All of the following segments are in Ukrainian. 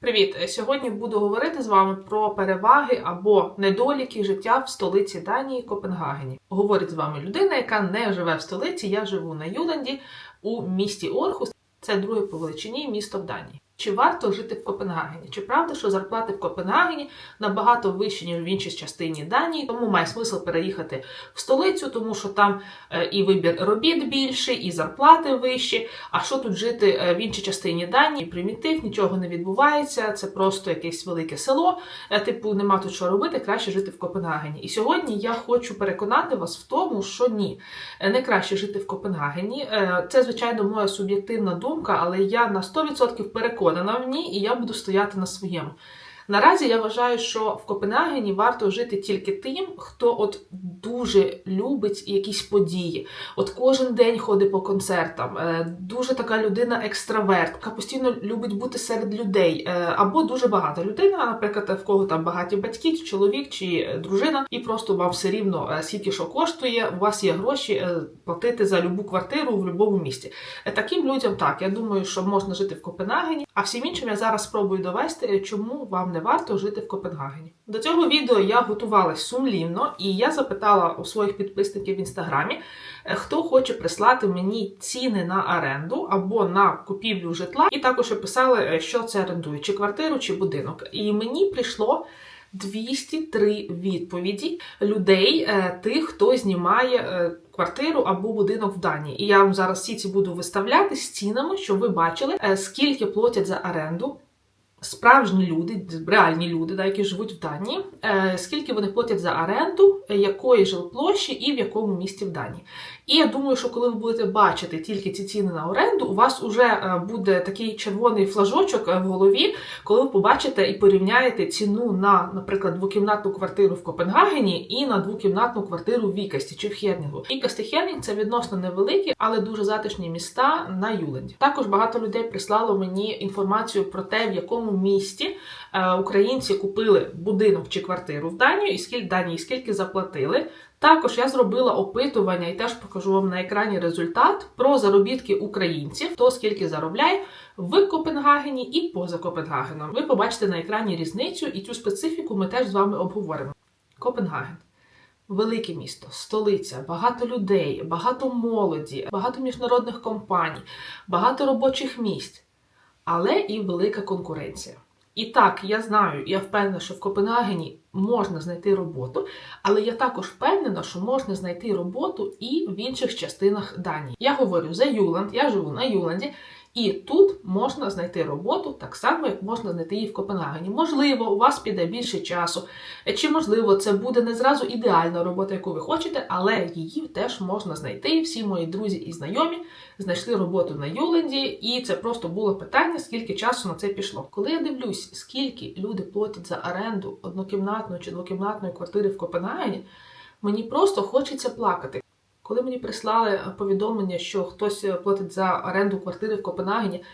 Привіт! Сьогодні буду говорити з вами про переваги або недоліки життя в столиці Данії Копенгагені. Говорить з вами людина, яка не живе в столиці. Я живу на Юленді у місті Орхус. Це друге по величині місто в Данії. Чи варто жити в Копенгагені? Чи правда, що зарплати в Копенгагені набагато вищі, ніж в іншій частині Данії? Тому має смисл переїхати в столицю, тому що там е, і вибір робіт більший, і зарплати вищі. А що тут жити е, в іншій частині Данії? Примітив, нічого не відбувається. Це просто якесь велике село. Е, Типу, нема тут що робити, краще жити в Копенгагені. І сьогодні я хочу переконати вас в тому, що ні, не краще жити в Копенгагені. Це, звичайно, моя суб'єктивна думка, але я на 100% переконана в ній, і я буду стояти на своєму. Наразі я вважаю, що в Копенгагені варто жити тільки тим, хто от дуже любить якісь події. От кожен день ходить по концертам, е, дуже така людина екстраверт, яка постійно любить бути серед людей, е, або дуже багата людина, наприклад, в кого там багаті батьки, чи чоловік чи е, дружина, і просто вам все рівно скільки що коштує, у вас є гроші платити за любу квартиру в будь-якому місті. Таким людям так, я думаю, що можна жити в Копенгагені, а всім іншим я зараз спробую довести, чому вам не варто жити в Копенгагені. До цього відео я готувалась сумлінно, і я запитала у своїх підписників в інстаграмі, е, хто хоче прислати мені ціни на оренду або на купівлю житла, і також описали, е, що це орендує, чи квартиру, чи будинок. І мені прийшло 203 відповіді людей, е, тих, хто знімає квартиру або будинок в Данії. І я вам зараз всі ці буду виставляти з цінами, щоб ви бачили, скільки платять за оренду. Справжні люди, реальні люди, да, які живуть в Данії, е, скільки вони платять за оренду, якої якої жилплощі і в якому місті в Данії. І я думаю, що коли ви будете бачити тільки ці ціни на оренду, у вас вже е, буде такий червоний флажочок е, в голові, коли ви побачите і порівняєте ціну на, наприклад, двокімнатну квартиру в Копенгагені і на двокімнатну квартиру в Вікасті чи в Хернінгу. Вікаст і Хернінг це відносно невеликі, але дуже затишні міста на Юленді. Також багато людей прислало мені інформацію про те, в якому місті е, українці купили будинок чи квартиру в Данію, і скільки Данії, скільки заплатили. Також я зробила опитування і теж покажу вам на екрані результат про заробітки українців, хто скільки заробляє в Копенгагені і поза Копенгагеном. Ви побачите на екрані різницю, і цю специфіку ми теж з вами обговоримо. Копенгаген. Велике місто, столиця, багато людей, багато молоді, багато міжнародних компаній, багато робочих місць, але і велика конкуренція. І так, я знаю, я впевнена, що в Копенгагені можна знайти роботу, але я також впевнена, що можна знайти роботу і в інших частинах Данії. Я говорю за Юланд, я живу на Юланді, і тут можна знайти роботу так само, як можна знайти її в Копенгагені. Можливо, у вас піде більше часу, чи можливо це буде не зразу ідеальна робота, яку ви хочете, але її теж можна знайти. Всі мої друзі і знайомі знайшли роботу на Юленді, і це просто було питання, скільки часу на це пішло. Коли я дивлюсь, скільки люди платять за оренду однокімнатної чи двокімнатної квартири в Копенгагені, мені просто хочеться плакати. Коли мені прислали повідомлення, що хтось платить за оренду квартири в Копенгагені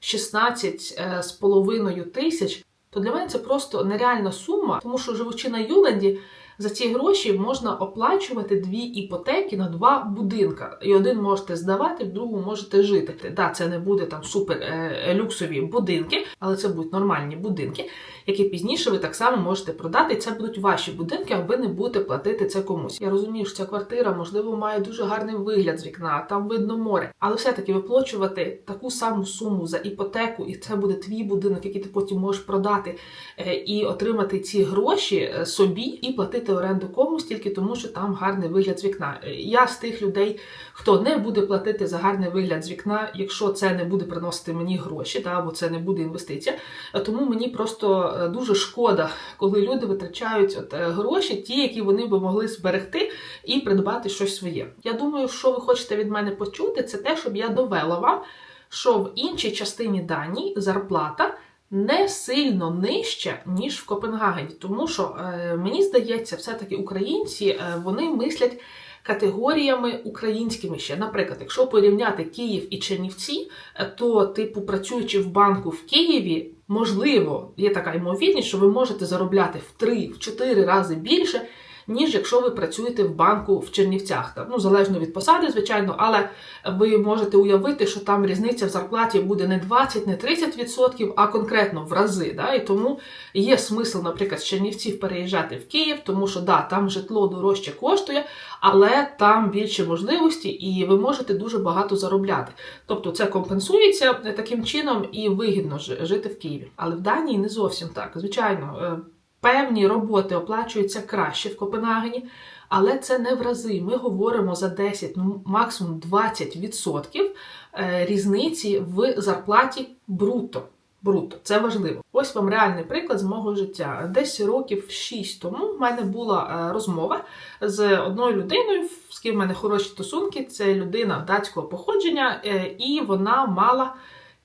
16 е, з половиною тисяч, то для мене це просто нереальна сума, тому що живучи на Юленді, за ці гроші можна оплачувати дві іпотеки на два будинка. І один можете здавати, в другому можете жити. Да, це не буде там супер е, люксові будинки, але це будуть нормальні будинки, які пізніше ви так само можете продати. І це будуть ваші будинки, а ви не будете платити це комусь. Я розумію, що ця квартира, можливо, має дуже гарний вигляд з вікна, там видно море, але все-таки виплачувати таку саму суму за іпотеку, і це буде твій будинок, який ти потім можеш продати е, і отримати ці гроші е, собі і платити оренду комусь тільки тому, що там гарний вигляд з вікна. Е, Я з тих людей, хто не буде платити за гарний вигляд з вікна, якщо це не буде приносити мені гроші, да, або це не буде інвестиція. Тому мені просто е, дуже шкода, коли люди витрачають от, е, гроші, ті, які вони би могли зберегти і придбати щось своє. Я думаю, що ви хочете від мене почути, це те, щоб я довела вам, що в іншій частині Данії зарплата не сильно нижча, ніж в Копенгагені. Тому що е, мені здається, все-таки українці вони мислять категоріями українськими ще. Наприклад, якщо порівняти Київ і Чернівці, то, типу, працюючи в банку в Києві, можливо, є така ймовірність, що ви можете заробляти в 3-4 рази більше. Ніж якщо ви працюєте в банку в Чернівцях. Там, ну, залежно від посади, звичайно, але ви можете уявити, що там різниця в зарплаті буде не 20, не 30%, а конкретно в рази. Да? І тому є смисл, наприклад, з Чернівців переїжджати в Київ, тому що да, там житло дорожче коштує, але там більше можливості, і ви можете дуже багато заробляти. Тобто це компенсується таким чином і вигідно жити в Києві. Але в Данії не зовсім так. Звичайно, е, певні роботи оплачуються краще в Копенгагені, але це не в рази. Ми говоримо за 10, ну максимум 20% е, різниці в зарплаті бруто. Бруто, це важливо. Ось вам реальний приклад з мого життя. Десь років 6 тому в мене була е, розмова з одною людиною, з ким в мене хороші стосунки. Це людина датського походження, е, і вона мала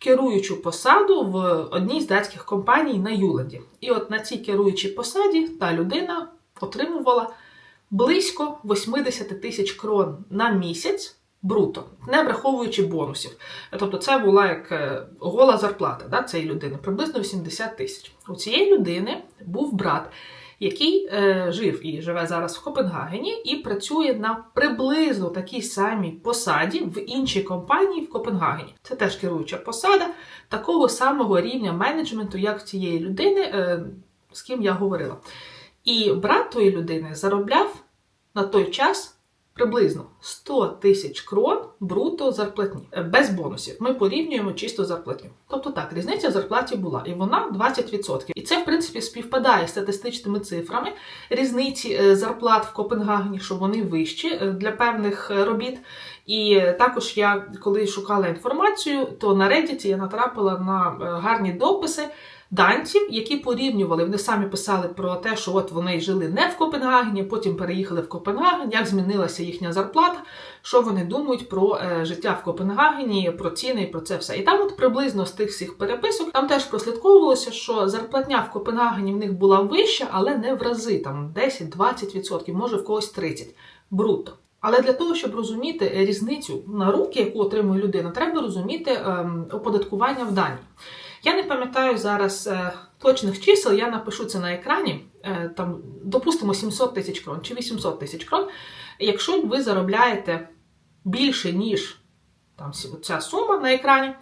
керуючу посаду в одній з датських компаній на Юленді. І от на цій керуючій посаді та людина отримувала близько 80 тисяч крон на місяць. Бруто, не враховуючи бонусів. Тобто це була як е, гола зарплата да, цієї людини, приблизно 80 тисяч. У цієї людини був брат, який е, жив і живе зараз в Копенгагені, і працює на приблизно такій самій посаді в іншій компанії в Копенгагені. Це теж керуюча посада такого самого рівня менеджменту, як в цієї людини, е, з ким я говорила. І брат тої людини заробляв на той час приблизно 100 тисяч крон бруто зарплатні, е, без бонусів. Ми порівнюємо чисто зарплатню. Тобто так, різниця в зарплаті була, і вона 20%. І це, в принципі, співпадає з статистичними цифрами різниці е, зарплат в Копенгагені, що вони вищі е, для певних робіт. І також я, коли шукала інформацію, то на Reddit я натрапила на гарні дописи данців, які порівнювали. Вони самі писали про те, що от вони жили не в Копенгагені, потім переїхали в Копенгаген, як змінилася їхня зарплата, що вони думають про е, життя в Копенгагені, про ціни і про це все. І там, от приблизно з тих всіх переписок, там теж прослідковувалося, що зарплатня в Копенгагені в них була вища, але не в рази, там 10-20%, може в когось 30% бруто. Але для того, щоб розуміти різницю на руки, яку отримує людина, треба розуміти ем, оподаткування в Данії. Я не пам'ятаю зараз е, точних чисел, я напишу це на екрані. Е, там, допустимо, 700 тисяч крон чи 800 тисяч крон. Якщо ви заробляєте більше, ніж там, ця сума на екрані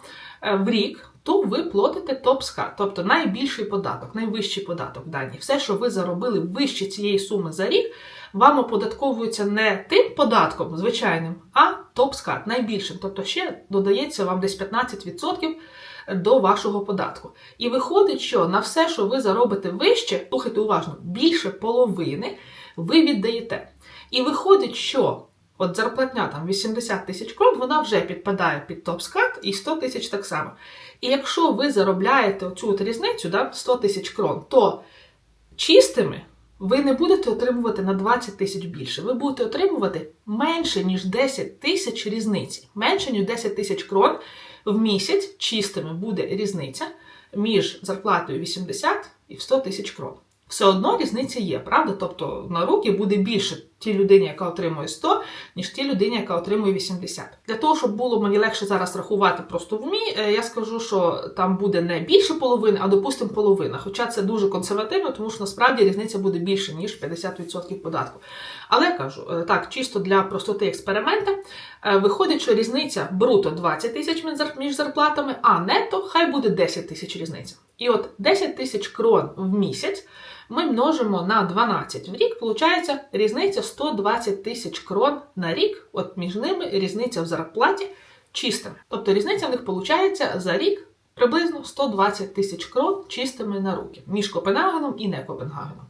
е, в рік, то ви платите топска, тобто найбільший податок, найвищий податок в Данії. Все, що ви заробили вище цієї суми за рік, вам оподатковується не тим податком звичайним, а топскат, найбільшим. Тобто ще додається вам десь 15% до вашого податку. І виходить, що на все, що ви заробите вище, слухайте уважно, більше половини ви віддаєте. І виходить, що от зарплатня там 80 тисяч крон, вона вже підпадає під топскат і 100 тисяч так само. І якщо ви заробляєте от різницю, да, 100 тисяч крон, то чистими ви не будете отримувати на 20 тисяч більше. Ви будете отримувати менше, ніж 10 тисяч різниці. Менше, ніж 10 тисяч крон в місяць чистими буде різниця між зарплатою 80 і в 100 тисяч крон. Все одно різниця є, правда? Тобто на руки буде більше тій людині, яка отримує 100, ніж тій людині, яка отримує 80. Для того, щоб було мені легше зараз рахувати просто в умі, е, я скажу, що там буде не більше половини, а допустимо половина. Хоча це дуже консервативно, тому що насправді різниця буде більше, ніж 50% податку. Але я кажу, е, так, чисто для простоти експеримента, е, виходить, що різниця бруто 20 тисяч між зарплатами, а нетто хай буде 10 тисяч різниця. І от 10 тисяч крон в місяць ми множимо на 12 в рік, виходить різниця 120 тисяч крон на рік, от між ними різниця в зарплаті чистими. Тобто різниця в них виходить за рік приблизно 120 тисяч крон чистими на руки між Копенгагеном і не Копенгагеном.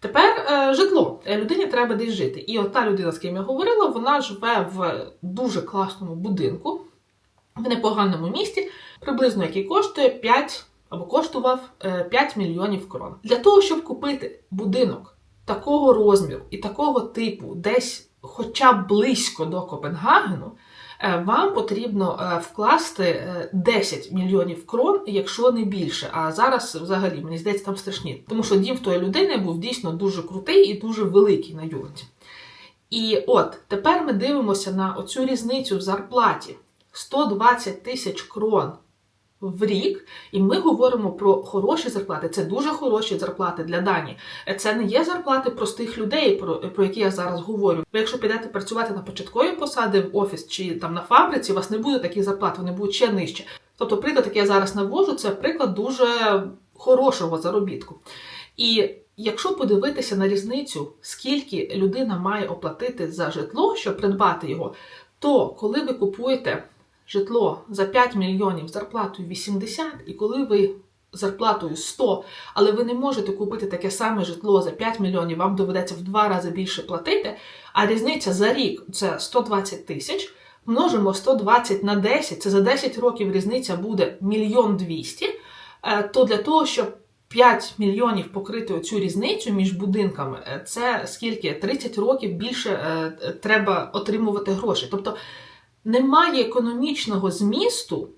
Тепер е, житло. Е, Людині треба десь жити. І от та людина, з ким я говорила, вона живе в дуже класному будинку, в непоганому місті, приблизно який коштує 5 або коштував е, 5 мільйонів крон. Для того, щоб купити будинок такого розміру і такого типу, десь хоча б близько до Копенгагену, е, вам потрібно е, вкласти е, 10 мільйонів крон, якщо не більше. А зараз взагалі мені здається там страшні. Тому що дім в тої людини був дійсно дуже крутий і дуже великий на Юленті. І от тепер ми дивимося на оцю різницю в зарплаті 120 тисяч крон в рік, і ми говоримо про хороші зарплати. Це дуже хороші зарплати для Данії. Це не є зарплати простих людей, про, про які я зараз говорю. Ви якщо підете працювати на початкові посади в офіс чи там на фабриці, у вас не буде таких зарплат, вони будуть ще нижче. Тобто, приклад, який я зараз навожу, це приклад дуже хорошого заробітку. І якщо подивитися на різницю, скільки людина має оплатити за житло, щоб придбати його, то коли ви купуєте житло за 5 мільйонів зарплатою 80, і коли ви зарплатою 100, але ви не можете купити таке саме житло за 5 мільйонів, вам доведеться в два рази більше платити, а різниця за рік це 120 тисяч. Множимо 120 на 10, це за 10 років різниця буде мільйон 200, е, то для того, щоб 5 мільйонів покрити оцю різницю між будинками, е, це скільки? 30 років більше е, треба отримувати гроші. Тобто немає економічного змісту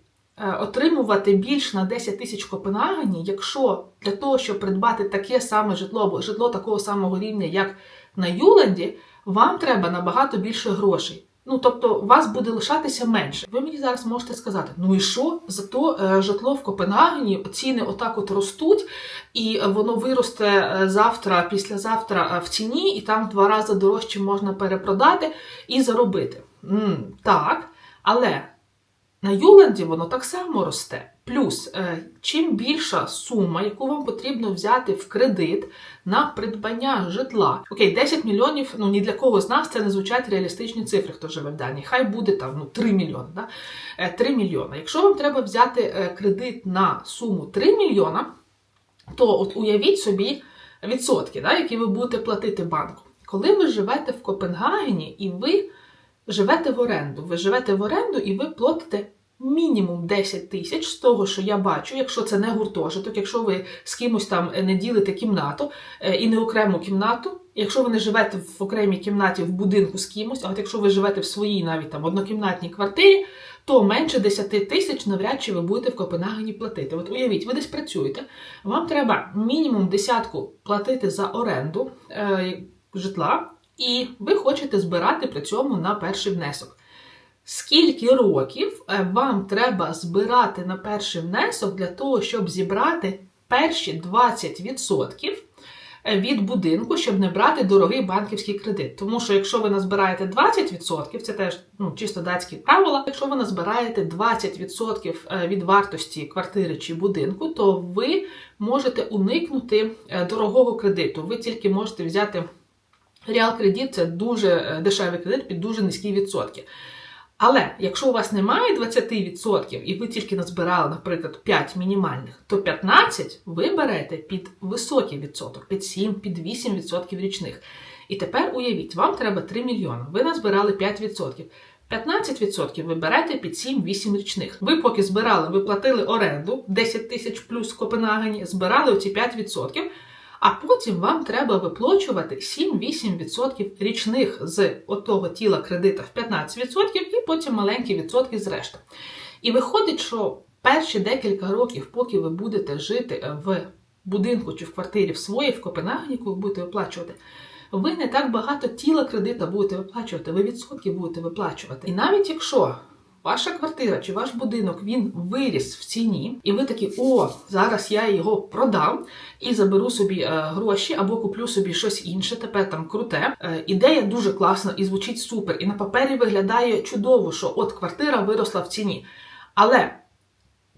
отримувати більш на 10 тисяч Копенгагені, якщо для того, щоб придбати таке саме житло або житло такого самого рівня, як на Юленді, вам треба набагато більше грошей. Ну, тобто, вас буде лишатися менше. Ви мені зараз можете сказати, ну і що? Зато е, житло в Копенгагені ціни отак от ростуть, і воно виросте е, завтра, післязавтра е, в ціні, і там в два рази дорожче можна перепродати і заробити. М, так, але на Юленді воно так само росте. Плюс, е, чим більша сума, яку вам потрібно взяти в кредит на придбання житла. Окей, 10 мільйонів, ну ні для кого з нас це не звучать реалістичні цифри, хто живе в Данії. Хай буде там ну, 3 мільйони. Да? 3 е, мільйони. Якщо вам треба взяти е, кредит на суму 3 мільйона, то от уявіть собі відсотки, да, які ви будете платити банку. Коли ви живете в Копенгагені і ви живете в оренду, ви живете в оренду і ви платите мінімум 10 тисяч з того, що я бачу, якщо це не гуртожиток, якщо ви з кимось там не ділите кімнату е, і не окрему кімнату, якщо ви не живете в окремій кімнаті в будинку з кимось, а от якщо ви живете в своїй навіть там однокімнатній квартирі, то менше 10 тисяч навряд чи ви будете в Копенгагені платити. От уявіть, ви десь працюєте, вам треба мінімум десятку платити за оренду е, житла, і ви хочете збирати при цьому на перший внесок. Скільки років е, вам треба збирати на перший внесок для того, щоб зібрати перші 20% е, від будинку, щоб не брати дорогий банківський кредит? Тому що якщо ви назбираєте 20%, це теж ну, чисто датські правила, якщо ви назбираєте 20% е, від вартості квартири чи будинку, то ви можете уникнути дорогого кредиту. Ви тільки можете взяти реал кредит, це дуже дешевий кредит під дуже низькі відсотки. Але якщо у вас немає 20% і ви тільки назбирали, наприклад, 5 мінімальних, то 15 ви берете під високий відсоток, під 7, під 8% річних. І тепер уявіть, вам треба 3 мільйони, ви назбирали 5%. 15% ви берете під 7-8 річних. Ви поки збирали, ви платили оренду 10 тисяч плюс в Копенгагені, збирали оці 5% а потім вам треба виплачувати 7-8% річних з отого тіла кредита в 15% і потім маленькі відсотки з решти. І виходить, що перші декілька років, поки ви будете жити в будинку чи в квартирі в своїй в Копенгагені, яку ви будете виплачувати, ви не так багато тіла кредита будете виплачувати, ви відсотки будете виплачувати. І навіть якщо ваша квартира чи ваш будинок він виріс в ціні, і ви такі, о, зараз я його продам і заберу собі е, гроші або куплю собі щось інше, тепер там круте. Е, ідея дуже класна і звучить супер. І на папері виглядає чудово, що от квартира виросла в ціні. Але.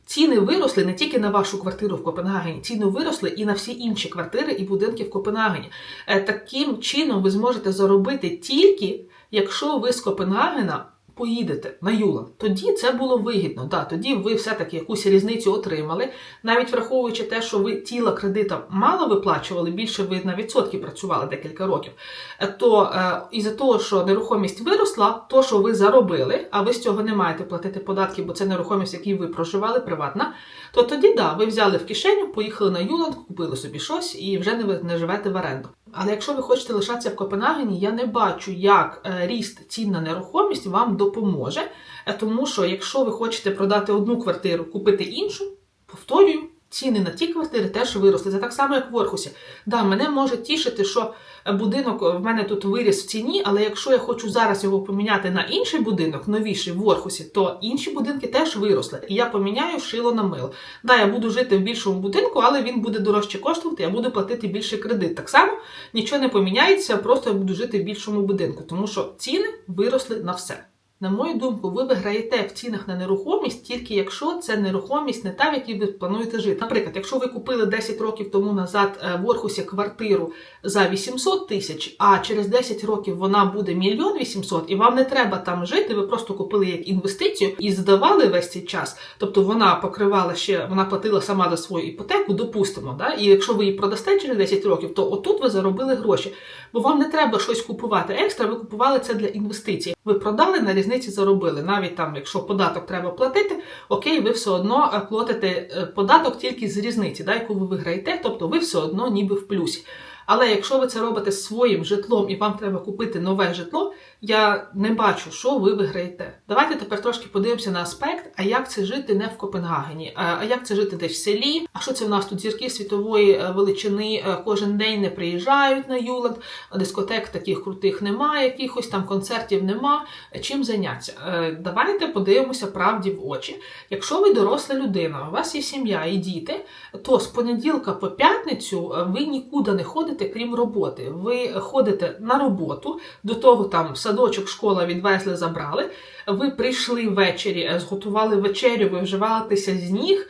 Ціни виросли не тільки на вашу квартиру в Копенгагені, ціни виросли і на всі інші квартири і будинки в Копенгагені. Е, таким чином ви зможете заробити тільки, якщо ви з Копенгагена поїдете на Юлан, тоді це було вигідно. Да, Тоді ви все-таки якусь різницю отримали, навіть враховуючи те, що ви тіла кредита мало виплачували, більше ви на відсотки працювали декілька років. Е, то е, із-за того, що нерухомість виросла, то, що ви заробили, а ви з цього не маєте платити податки, бо це нерухомість, в якій ви проживали, приватна, то тоді да, ви взяли в кишеню, поїхали на Юланд, купили собі щось і вже не, не живете в оренду. Але якщо ви хочете лишатися в Копенгагені, я не бачу, як е, ріст цін на нерухомість вам допоможе. Е, тому що якщо ви хочете продати одну квартиру, купити іншу, повторюю, ціни на ті квартири теж виросли. Це так само, як в Орхусі. Да, мене може тішити, що будинок в мене тут виріс в ціні, але якщо я хочу зараз його поміняти на інший будинок, новіший в Орхусі, то інші будинки теж виросли. І я поміняю шило на мило. Да, я буду жити в більшому будинку, але він буде дорожче коштувати, я буду платити більший кредит. Так само нічого не поміняється, просто я буду жити в більшому будинку, тому що ціни виросли на все. На мою думку, ви виграєте в цінах на нерухомість тільки якщо це нерухомість не та, в якій ви плануєте жити. Наприклад, якщо ви купили 10 років тому назад е, в Орхусі квартиру за 800 тисяч, а через 10 років вона буде мільйон 800, і вам не треба там жити, ви просто купили як інвестицію і здавали весь цей час. Тобто вона покривала ще, вона платила сама за свою іпотеку, допустимо. Да? І якщо ви її продасте через 10 років, то отут ви заробили гроші. Бо вам не треба щось купувати екстра, ви купували це для інвестицій. Ви продали на різниці заробили. Навіть там, якщо податок треба платити, окей, ви все одно е, платите е, податок тільки з різниці, да, яку ви виграєте, тобто ви все одно ніби в плюсі. Але якщо ви це робите своїм житлом і вам треба купити нове житло, я не бачу, що ви виграєте. Давайте тепер трошки подивимося на аспект, а як це жити не в Копенгагені, а як це жити десь в селі. А що це в нас тут зірки світової е, величини кожен день не приїжджають на Юланд, дискотек таких крутих немає, якихось там концертів нема. Чим зайнятися? Е, давайте подивимося правді в очі. Якщо ви доросла людина, у вас є сім'я і діти, то з понеділка по п'ятницю е, ви нікуди не ходите, крім роботи. Ви ходите на роботу, до того там садочок, школа відвезли, забрали. Ви прийшли ввечері, е, зготували вечерю, ви вживалися з ніг.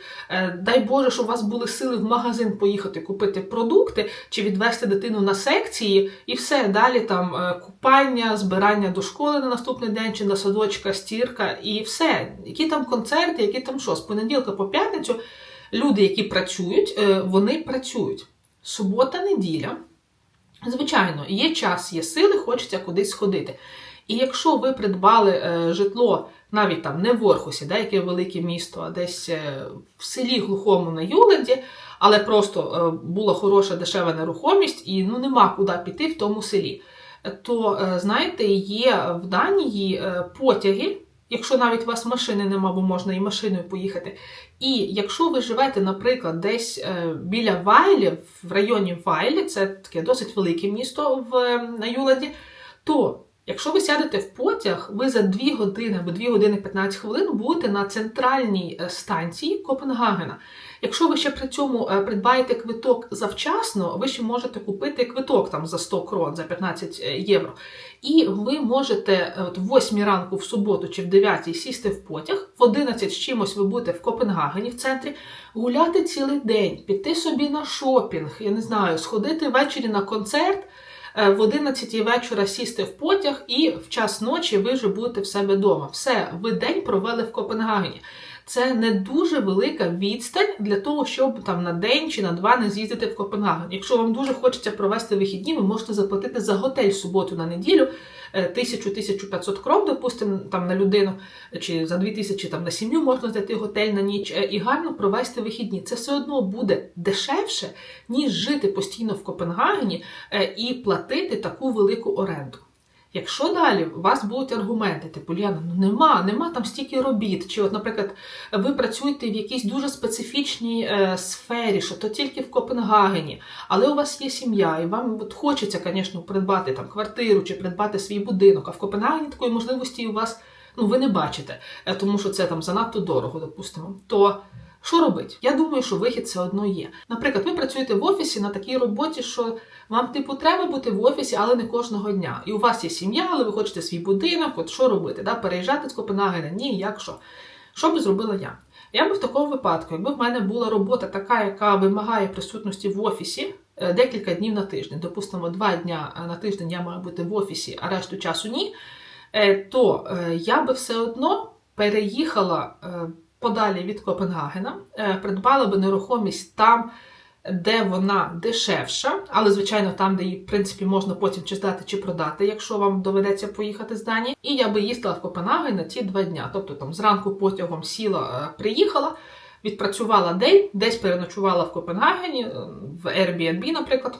Дай Боже, щоб у вас були сили в магазин поїхати купити продукти чи відвести дитину на секції, і все далі там купання, збирання до школи на наступний день чи на садочка, стірка, і все. Які там концерти, які там що, з понеділка по п'ятницю люди, які працюють, вони працюють. Субота, неділя. Звичайно, є час, є сили, хочеться кудись сходити. І якщо ви придбали е, житло навіть там не в Орхусі, да, яке велике місто, а десь е, в селі глухому на Юленді, але просто е, була хороша дешева нерухомість, і ну нема куди піти в тому селі, то знаєте, є в Данії потяги. Якщо навіть у вас машини нема, бо можна і машиною поїхати. І якщо ви живете, наприклад, десь е, біля Вайлі, в районі Вайлі, це таке досить велике місто в на Юладі, то якщо ви сядете в потяг, ви за 2 години або 2 години 15 хвилин будете на центральній станції Копенгагена. Якщо ви ще при цьому придбаєте квиток завчасно, ви ще можете купити квиток там за 100 крон, за 15 євро. І ви можете от в 8 ранку в суботу чи в 9 сісти в потяг, в 11 з чимось ви будете в Копенгагені в центрі, гуляти цілий день, піти собі на шопінг, я не знаю, сходити ввечері на концерт. В 11 вечора сісти в потяг, і в час ночі ви вже будете в себе вдома. Все, ви день провели в Копенгагені. Це не дуже велика відстань для того, щоб там на день чи на два не з'їздити в Копенгаген. Якщо вам дуже хочеться провести вихідні, ви можете заплатити за готель суботу на неділю 1000-1500 кров, допустимо, там на людину, чи за 2000 там на сім'ю можна знайти готель на ніч і гарно провести вихідні. Це все одно буде дешевше, ніж жити постійно в Копенгагені і платити таку велику оренду. Якщо далі у вас будуть аргументи, типу Ліана, ну нема, нема там стільки робіт. Чи, от, наприклад, ви працюєте в якійсь дуже специфічній е, сфері, що то тільки в Копенгагені, але у вас є сім'я, і вам от, хочеться, звісно, придбати там квартиру чи придбати свій будинок, а в Копенгагені такої можливості у вас ну, ви не бачите, е, тому що це там занадто дорого, допустимо. То що робити? Я думаю, що вихід все одно є. Наприклад, ви працюєте в офісі на такій роботі, що вам, типу, треба бути в офісі, але не кожного дня. І у вас є сім'я, але ви хочете свій будинок, от що робити? Да? Переїжджати з Копенгагена? Ні, як що. Що би зробила я? Я би в такому випадку, якби в мене була робота така, яка вимагає присутності в офісі е, декілька днів на тиждень, допустимо, два дня на тиждень я маю бути в офісі, а решту часу ні, е, то е, я би все одно переїхала подалі від Копенгагена, придбала би нерухомість там де вона дешевша, але, звичайно, там, де її, в принципі, можна потім чи здати, чи продати, якщо вам доведеться поїхати з Данії. І я би їздила в Копенгаген на ці два дня. Тобто там зранку потягом сіла, е, приїхала, відпрацювала день, десь переночувала в Копенгагені, е, в Airbnb, наприклад.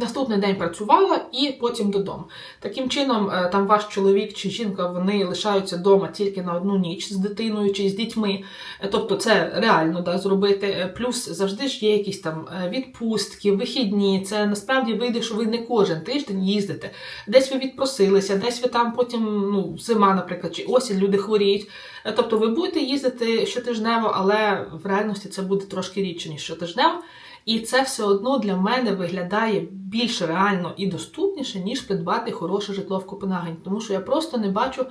Наступний день працювала і потім додому. Таким чином, е, там ваш чоловік чи жінка вони лишаються вдома тільки на одну ніч з дитиною чи з дітьми. Е, Тобто це реально да, зробити. Е, Плюс завжди ж є якісь там відпустки, вихідні. Це насправді вийде, що ви не кожен тиждень їздите. Десь ви відпросилися, десь ви там потім ну, зима, наприклад, чи осінь, люди хворіють. Тобто ви будете їздити щотижнево, але в реальності це буде трошки рідше, ніж щотижнево. І це все одно для мене виглядає більш реально і доступніше, ніж придбати хороше житло в Копенгагені. Тому що я просто не бачу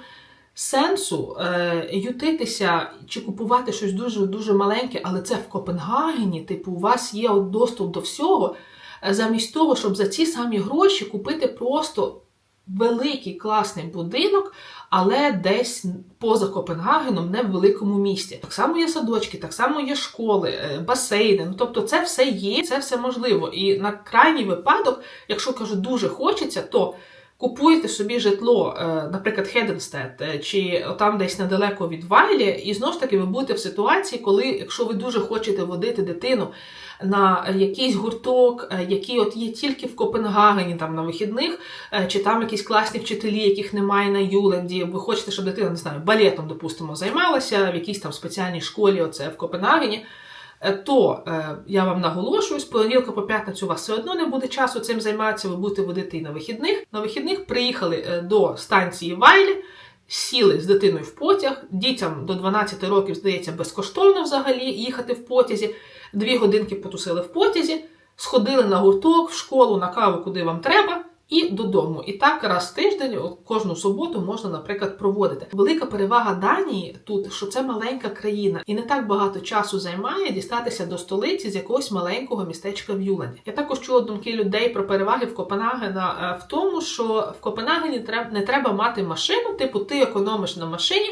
сенсу е, ютитися чи купувати щось дуже дуже маленьке, але це в Копенгагені. Типу, у вас є доступ до всього, е, замість того, щоб за ці самі гроші купити просто великий класний будинок, але десь поза Копенгагеном, не в великому місті. Так само є садочки, так само є школи, е, басейни. Ну тобто, це все є, це все можливо. І на крайній випадок, якщо кажу, дуже хочеться, то купуєте собі житло, е, наприклад, Хеденстед, е, чи там десь недалеко від Вайлі, і знову ж таки ви будете в ситуації, коли, якщо ви дуже хочете водити дитину на якийсь гурток, е, який от є тільки в Копенгагені там на вихідних, е, чи там якісь класні вчителі, яких немає на Юленді. Ви хочете, щоб дитина не знаю, балетом, допустимо, займалася в якійсь там спеціальній школі, оце в Копенгагені. е, То я вам наголошую, з понеділка по п'ятницю у вас все одно не буде часу цим займатися, ви будете водити і на вихідних. На вихідних приїхали до станції Вайлі, сіли з дитиною в потяг. Дітям до 12 років, здається, безкоштовно взагалі їхати в потязі. Дві годинки потусили в потязі, сходили на гурток, в школу, на каву, куди вам треба, і додому. І так раз в тиждень, кожну суботу можна, наприклад, проводити. Велика перевага Данії тут, що це маленька країна, і не так багато часу займає дістатися до столиці з якогось маленького містечка в Юленді. Я також чула думки людей про переваги в Копенгагена е, в тому, що в Копенгагені треб- не треба мати машину, типу ти економиш на машині.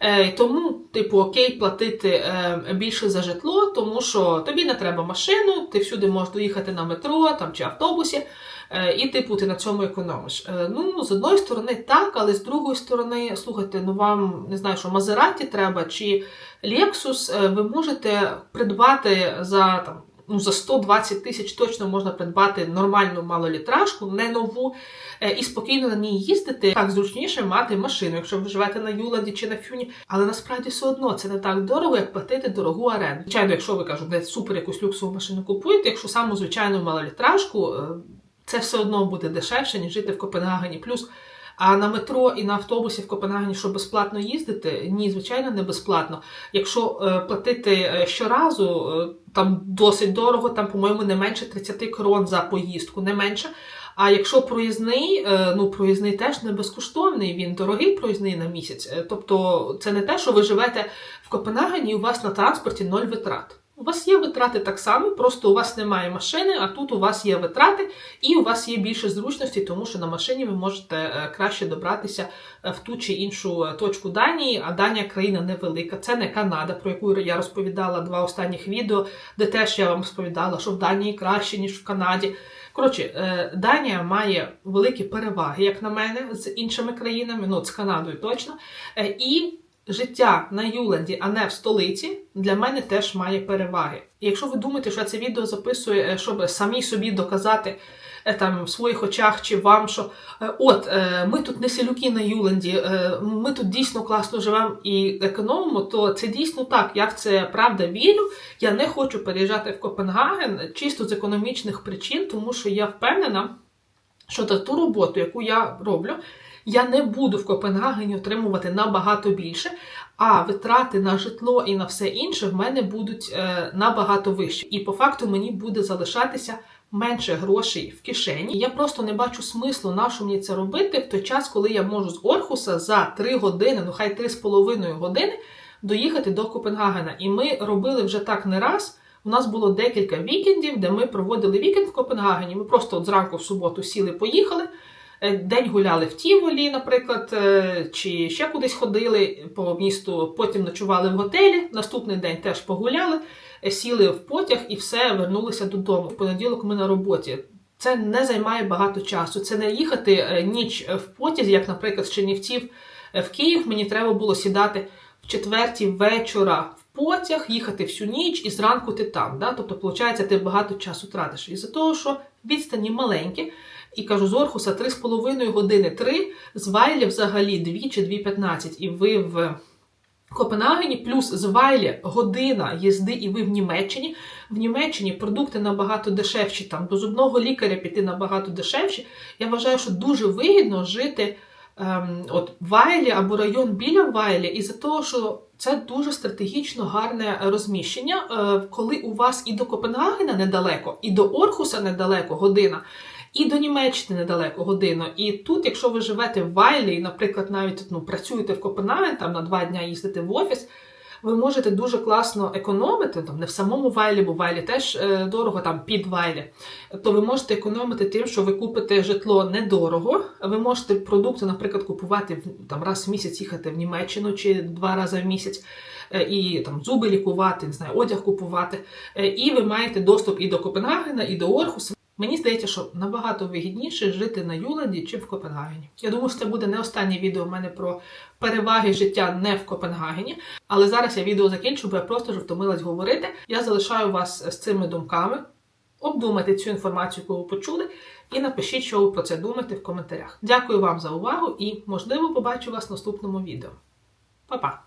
Е, Тому, типу, окей, платити е, більше за житло, тому що тобі не треба машину, ти всюди можеш доїхати на метро там, чи автобусі, е, і типу ти на цьому економиш. Ну, з одної сторони, так, але з другої сторони, слухайте, ну вам не знаю, що Мазераті треба чи Lexus, ви можете придбати за там. Ну, за 120 тисяч точно можна придбати нормальну малолітражку, не нову, е, і спокійно на ній їздити. Так зручніше мати машину, якщо ви живете на Юладі чи на Фюні. Але насправді все одно це не так дорого, як платити дорогу оренду. Звичайно, якщо ви кажуть, не супер якусь люксову машину купуєте, якщо саму звичайну малолітражку, е, це все одно буде дешевше, ніж жити в Копенгагені. Плюс а на метро і на автобусі в Копенгагені, що безплатно їздити? Ні, звичайно, не безплатно. Якщо е, платити е, щоразу, е, там досить дорого, там, по-моєму, не менше 30 крон за поїздку, не менше. А якщо проїзний, ну проїзний теж не безкоштовний, він дорогий проїзний на місяць. Тобто це не те, що ви живете в Копенгагені і у вас на транспорті ноль витрат. У вас є витрати так само, просто у вас немає машини, а тут у вас є витрати, і у вас є більше зручності, тому що на машині ви можете е, краще добратися е, в ту чи іншу е, точку Данії. А Данія країна невелика. Це не Канада, про яку я розповідала два останніх відео, де теж я вам розповідала, що в Данії краще, ніж в Канаді. Коротше, Данія має великі переваги, як на мене, з іншими країнами, ну з Канадою точно. І життя на Юленді, а не в столиці, для мене теж має переваги. І якщо ви думаєте, що я це відео записую, е, щоб самі собі доказати е, там в своїх очах чи вам, що е, от ми тут не селюки на Юленді, ми тут дійсно класно живемо і економимо, то це дійсно так. Я в це правда вірю. Я не хочу переїжджати в Копенгаген чисто з економічних причин, тому що я впевнена, що за ту роботу, яку я роблю, я не буду в Копенгагені отримувати набагато більше, а витрати на житло і на все інше в мене будуть е, набагато вищі. І по факту мені буде залишатися менше грошей в кишені. Я просто не бачу смислу, на що мені це робити в той час, коли я можу з Орхуса за 3 години, ну хай 3,5 години доїхати до Копенгагена. І ми робили вже так не раз. У нас було декілька вікендів, де ми проводили вікенд в Копенгагені. Ми просто от зранку в суботу сіли, поїхали. Е, День гуляли в Тіволі, наприклад, е, чи ще кудись ходили по місту, потім ночували в готелі. Наступний день теж погуляли, сіли в потяг і все, вернулися додому. В понеділок ми на роботі. Це не займає багато часу. Це не їхати е, ніч в потязі, як, наприклад, з Чернівців в Київ. Мені треба було сідати в четвертій вечора в потяг, їхати всю ніч і зранку ти там. Да? Тобто, виходить, ти багато часу тратиш. Із-за того, що відстані маленькі, і кажу, з Орхуса 3,5 години 3, з Вайлі взагалі 2 чи 2,15, і ви в Копенгагені, плюс з Вайлі година їзди, і ви в Німеччині. В Німеччині продукти набагато дешевші, там до зубного лікаря піти набагато дешевші. Я вважаю, що дуже вигідно жити ем, от Вайлі або район біля Вайлі, із-за того, що це дуже стратегічно гарне розміщення, е, коли у вас і до Копенгагена недалеко, і до Орхуса недалеко година. І до Німеччини недалеко годину. І тут, якщо ви живете в Вайлі, і, наприклад, навіть ну, працюєте в Копенгаген, там на два дня їздите в офіс, ви можете дуже класно економити, там не в самому Вайлі, бо Вайлі теж е, дорого, там під Вайлі, то ви можете економити тим, що ви купите житло недорого. Ви можете продукти, наприклад, купувати там раз в місяць їхати в Німеччину чи два рази в місяць. е, І там зуби лікувати, не знаю, одяг купувати. Е, І ви маєте доступ і до Копенгагена, і до Орхуса. Мені здається, що набагато вигідніше жити на Юланді чи в Копенгагені. Я думаю, що це буде не останнє відео в мене про переваги життя не в Копенгагені. Але зараз я відео закінчу, бо я просто вже втомилась говорити. Я залишаю вас з цими думками. Обдумайте цю інформацію, яку ви почули, і напишіть, що ви про це думаєте в коментарях. Дякую вам за увагу і, можливо, побачу вас в наступному відео. Па-па!